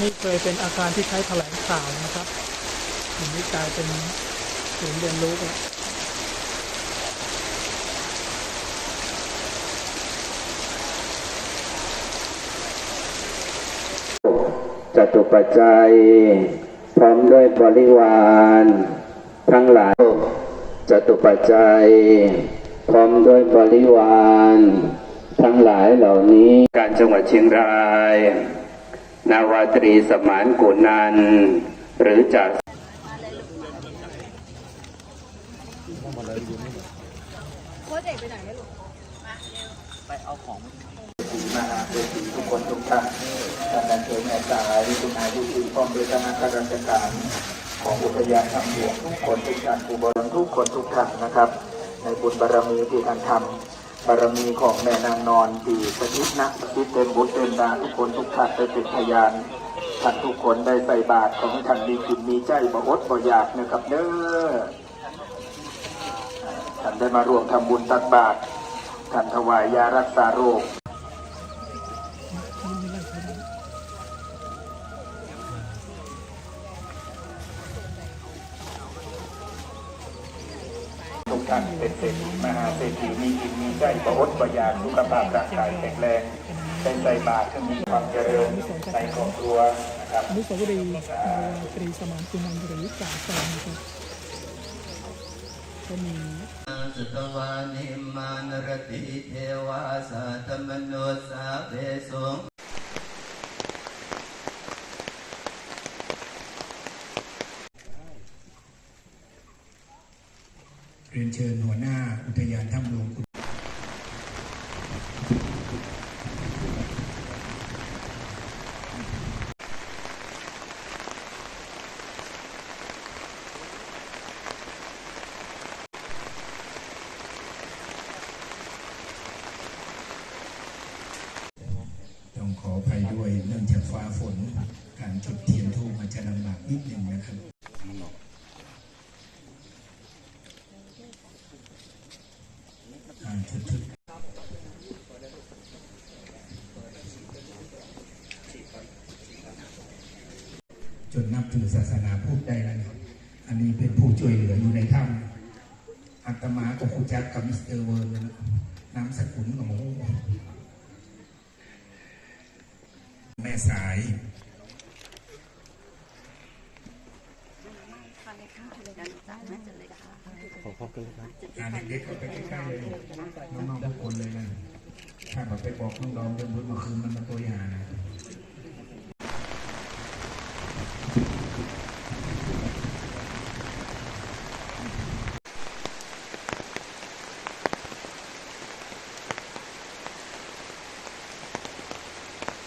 นี่เคยเป็นอาคารที่ใช้แถลงข่าวนะครับทีนี้กลายเป็นศูนย์เรียนรู้ไปแล้วจตุปัจจัย พร้อมด้วยบริวาร ทั้งหลายจตุปัจจัย พร้อมด้วยบริวาร ทั้งหลายเหล่านี้การจังหวัดเชียงราย นาวาตรีสมานกุนันหรือจากมาหาเศรษฐีทุกคนทุกท่านท่านนั้นเถิดแม่สายคุณนายผู้ถือพร้อมโดยคณะข้าราชการของอุทยานทำหลวงทุกคนทุกท่านผู้บริทุกคนทุกท่านนะครับ ในบุญบารมีที่ท่านทำ บารมีของแม่นางนอนดีสถิตนะสถิตเต็มบุญเต็มดาทุกคนทุกท่านได้เป็นพยานท่านทุกคนได้ใส่บาตรของท่านมีกินมีใจบ่อดบ่อยากนะครับเด้อท่านได้มาร่วมทำบุญตักบาตรท่านถวายยารักษาโรค ท่านเป็นเศรษฐีมหาเศรษฐีมีกินมีใจประอดประหยัดสุขภาพร่างกายแข็งแรงเป็นใจบาตรที่มีความเจริญในครอบครัวนะครับนุสาวรีย์ตรีสมานกุนันหรือจ่าแซมครับก็มีสุตวานิมานรติเทวาสัตมนุสาเวส เรียนเชิญหัวหน้าอุทยานถ้ำหลวงคุณต้องขออภัยด้วยเนื่องจากฟ้าฝน การจุดเทียนทูบอาจะลำบากนิดหนึ่งนะครับ อ่าชุดชุด จนนับถือศาสนาพูดได้แล้วเนี่ยอันนี้เป็นผู้ช่วยเหลืออยู่ในถ้ำอาตมากับครูจักกับมิสเตอร์เวิร์นนะน้ำสกุลของหมูแม่สายอ่าเด็กๆก็ไปใกล้ๆเลยน้องๆทุกคนเลยนะถ้าแบบไปบอกน้องๆเรื่องบุญเมื่อคืนมันมาตัวอย่างนะ